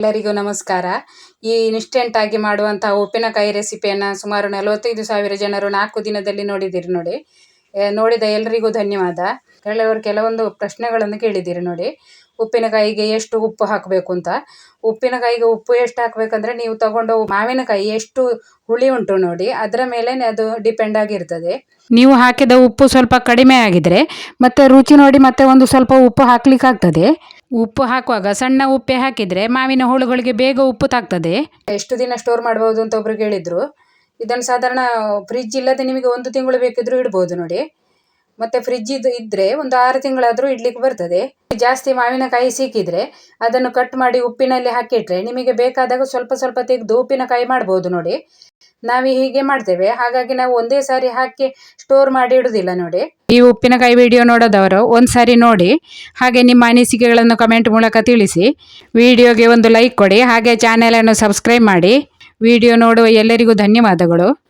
ಎಲ್ಲರಿಗೂ ನಮಸ್ಕಾರ. ಈ ಇನ್ಸ್ಟೆಂಟ್ ಆಗಿ ಮಾಡುವಂತಹ ಉಪ್ಪಿನಕಾಯಿ ರೆಸಿಪಿಯನ್ನ ಸುಮಾರು ನಲವತ್ತೈದು ಸಾವಿರ ಜನರು ನಾಲ್ಕು ದಿನದಲ್ಲಿ ನೋಡಿದಿರಿ ನೋಡಿ. ನೋಡಿದ ಎಲ್ಲರಿಗೂ ಧನ್ಯವಾದ. ಕೆಲವರು ಕೆಲವೊಂದು ಪ್ರಶ್ನೆಗಳನ್ನು ಕೇಳಿದ್ದೀರಿ ನೋಡಿ. ಉಪ್ಪಿನಕಾಯಿಗೆ ಎಷ್ಟು ಉಪ್ಪು ಹಾಕಬೇಕು ಅಂತ. ಉಪ್ಪಿನಕಾಯಿಗೆ ಉಪ್ಪು ಎಷ್ಟು ಹಾಕಬೇಕಂದ್ರೆ ನೀವು ತಗೊಂಡು ಮಾವಿನಕಾಯಿ ಎಷ್ಟು ಹುಳಿ ಉಂಟು ನೋಡಿ ಅದರ ಮೇಲೆ ಅದು ಡಿಪೆಂಡ್ ಆಗಿರ್ತದೆ. ನೀವು ಹಾಕಿದ ಉಪ್ಪು ಸ್ವಲ್ಪ ಕಡಿಮೆ ಆಗಿದ್ರೆ ಮತ್ತೆ ರುಚಿ ನೋಡಿ ಮತ್ತೆ ಒಂದು ಸ್ವಲ್ಪ ಉಪ್ಪು ಹಾಕ್ಲಿಕ್ಕೆ ಆಗ್ತದೆ. ಉಪ್ಪು ಹಾಕುವಾಗ ಸಣ್ಣ ಉಪ್ಪೆ ಹಾಕಿದ್ರೆ ಮಾವಿನ ಹುಳುಗಳಿಗೆ ಬೇಗ ಉಪ್ಪು ತಾಗ್ತದೆ. ಎಷ್ಟು ದಿನ ಸ್ಟೋರ್ ಮಾಡಬಹುದು ಅಂತ ಒಬ್ರು ಕೇಳಿದ್ರು. ಇದನ್ನು ಸಾಧಾರಣ ಫ್ರಿಜ್ ಇಲ್ಲದೆ ನಿಮಗೆ ಒಂದು ತಿಂಗಳು ಬೇಕಿದ್ರೂ ಇಡ್ಬೋದು ನೋಡಿ. ಮತ್ತೆ ಫ್ರಿಜ್ ಇದು ಇದ್ರೆ ಒಂದು ಆರು ತಿಂಗಳಾದರೂ ಇಡ್ಲಿಕ್ಕೆ ಬರ್ತದೆ. ಜಾಸ್ತಿ ಮಾವಿನಕಾಯಿ ಸಿಕ್ಕಿದ್ರೆ ಅದನ್ನು ಕಟ್ ಮಾಡಿ ಉಪ್ಪಿನಲ್ಲಿ ಹಾಕಿಟ್ರೆ ನಿಮಗೆ ಬೇಕಾದಾಗ ಸ್ವಲ್ಪ ಸ್ವಲ್ಪ ತೆಗೆದು ಉಪ್ಪಿನಕಾಯಿ ಮಾಡ್ಬೋದು ನೋಡಿ. ನಾವು ಹೀಗೆ ಮಾಡ್ತೇವೆ. ಹಾಗಾಗಿ ನಾವು ಒಂದೇ ಸಾರಿ ಹಾಕಿ ಸ್ಟೋರ್ ಮಾಡಿ ಇಡುವುದಿಲ್ಲ ನೋಡಿ. ಈ ಉಪ್ಪಿನಕಾಯಿ ವಿಡಿಯೋ ನೋಡೋದವರು ಒಂದ್ಸಾರಿ ನೋಡಿ. ಹಾಗೆ ನಿಮ್ಮ ಅನಿಸಿಕೆಗಳನ್ನು ಕಮೆಂಟ್ ಮೂಲಕ ತಿಳಿಸಿ. ವಿಡಿಯೋಗೆ ಒಂದು ಲೈಕ್ ಕೊಡಿ. ಹಾಗೆ ಚಾನೆಲನ್ನು ಸಬ್ಸ್ಕ್ರೈಬ್ ಮಾಡಿ. ವಿಡಿಯೋ ನೋಡುವ ಎಲ್ಲರಿಗೂ ಧನ್ಯವಾದಗಳು.